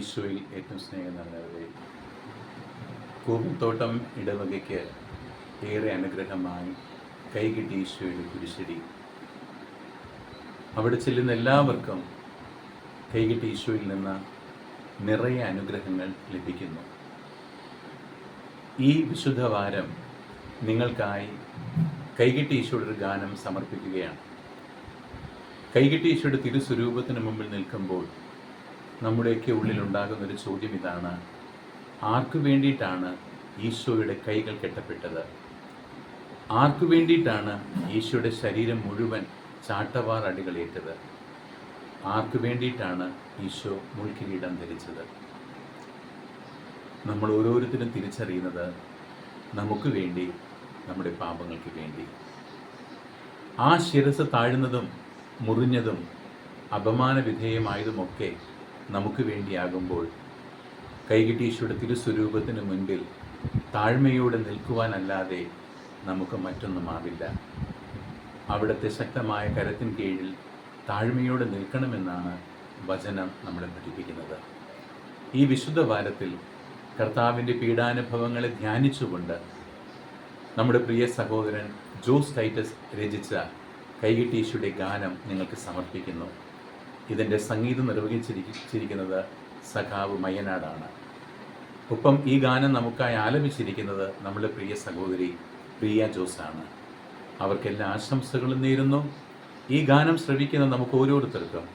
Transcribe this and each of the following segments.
ഈശോയിൽ ഏറ്റവും സ്നേഹം നിറഞ്ഞവരെ കൂപ്പത്തോട്ടം ഇടവകയ്ക്ക് ഏറെ അനുഗ്രഹമായി കൈകിട്ടി ഈശോയുടെ കുരിശടി. അവിടെ ചെല്ലുന്ന എല്ലാവർക്കും കൈകിട്ടി ഈശോയിൽ നിന്ന് നിറയെ അനുഗ്രഹങ്ങൾ ലഭിക്കുന്നു. ഈ വിശുദ്ധവാരം നിങ്ങൾക്കായി കൈകിട്ടി ഈശോയുടെ ഒരു ഗാനം സമർപ്പിക്കുകയാണ്. കൈകിട്ടി ഈശോയുടെ തിരുസ്വരൂപത്തിന് മുമ്പിൽ നിൽക്കുമ്പോൾ നമ്മുടെയൊക്കെ ഉള്ളിലുണ്ടാകുന്ന ഒരു ചോദ്യം ഇതാണ് ആർക്കു വേണ്ടിയിട്ടാണ് ഈശോയുടെ കൈകൾ കെട്ടപ്പെട്ടത്? ആർക്കു വേണ്ടിയിട്ടാണ് ഈശോയുടെ ശരീരം മുഴുവൻ ചാട്ടവാർ അടികളേറ്റത് ആർക്കു വേണ്ടിയിട്ടാണ് ഈശോ മുൾക്കിരീടം ധരിച്ചത്? നമ്മൾ ഓരോരുത്തരും തിരിച്ചറിയുന്നത് നമുക്ക് വേണ്ടി നമ്മുടെ പാപങ്ങൾക്ക് വേണ്ടി. ആ ശിരസ് താഴ്ന്നതും മുറിഞ്ഞതും അപമാന വിധേയമായതുമൊക്കെ നമുക്ക് വേണ്ടിയാകുമ്പോൾ കൈകിട്ടീശയുടെ തിരുസ്വരൂപത്തിന് മുൻപിൽ താഴ്മയോടെ നിൽക്കുവാനല്ലാതെ നമുക്ക് മറ്റൊന്നുമാവില്ല. അവിടുത്തെ ശക്തമായ കരത്തിൻ കീഴിൽ താഴ്മയോടെ നിൽക്കണമെന്നാണ് വചനം നമ്മളെ പഠിപ്പിക്കുന്നത്. ഈ വിശുദ്ധ വാരത്തിൽ കർത്താവിന്റെ പീഡാനുഭവങ്ങളെ ധ്യാനിച്ചുകൊണ്ട് നമ്മുടെ പ്രിയ സഹോദരൻ ജോസ് ടൈറ്റസ് രചിച്ച കൈകിട്ടീശയുടെ ഗാനം നിങ്ങൾക്ക് സമർപ്പിക്കുന്നു. ഇതിന്റെ സംഗീതം നിർവഹിച്ചിരിക്കുന്നത് സഖാവ് മയ്യനാടാണ്. ഒപ്പം ഈ ഗാനം നമുക്കായി ആലപിച്ചിരിക്കുന്നത് നമ്മുടെ പ്രിയ സഹോദരി പ്രിയ ജോസാണ്. അവർക്കെല്ലാ ആശംസകളും നേരുന്നു. ഈ ഗാനം ശ്രവിക്കുന്ന നമുക്ക് ഓരോരുത്തർക്കും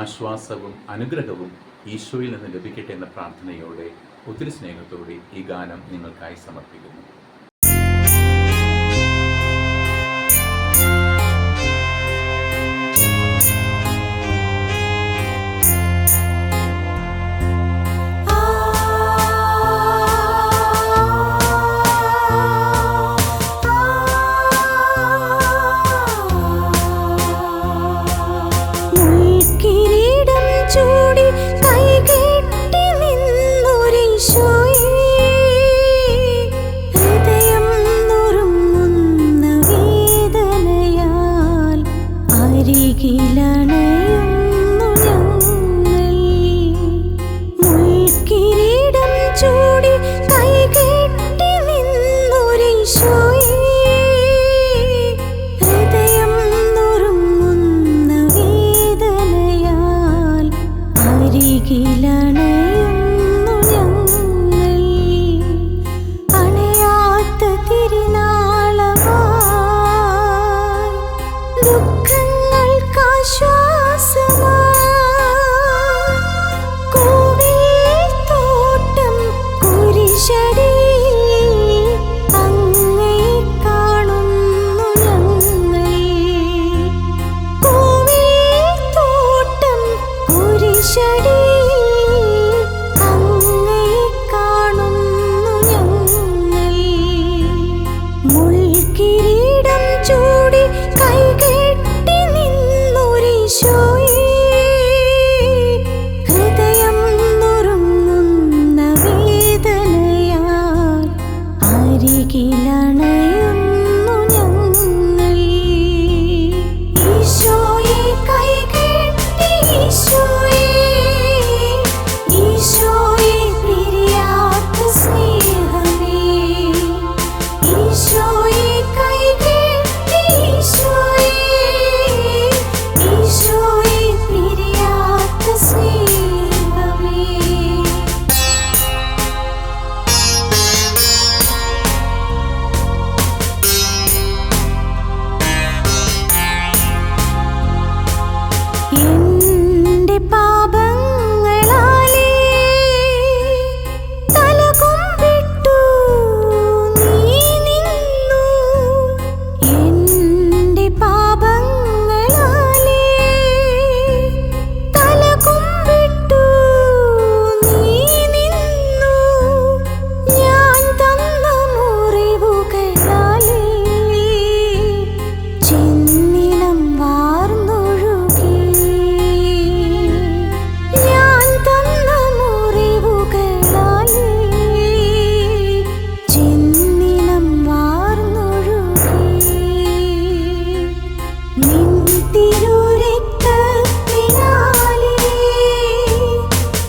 ആശ്വാസവും അനുഗ്രഹവും ഈശോയിൽ നിന്ന് ലഭിക്കട്ടെ എന്ന പ്രാർത്ഥനയോടെ ഒത്തിരി സ്നേഹത്തോടെ ഈ ഗാനം നിങ്ങൾക്കായി സമർപ്പിക്കുന്നു. അഖിലണ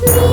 please.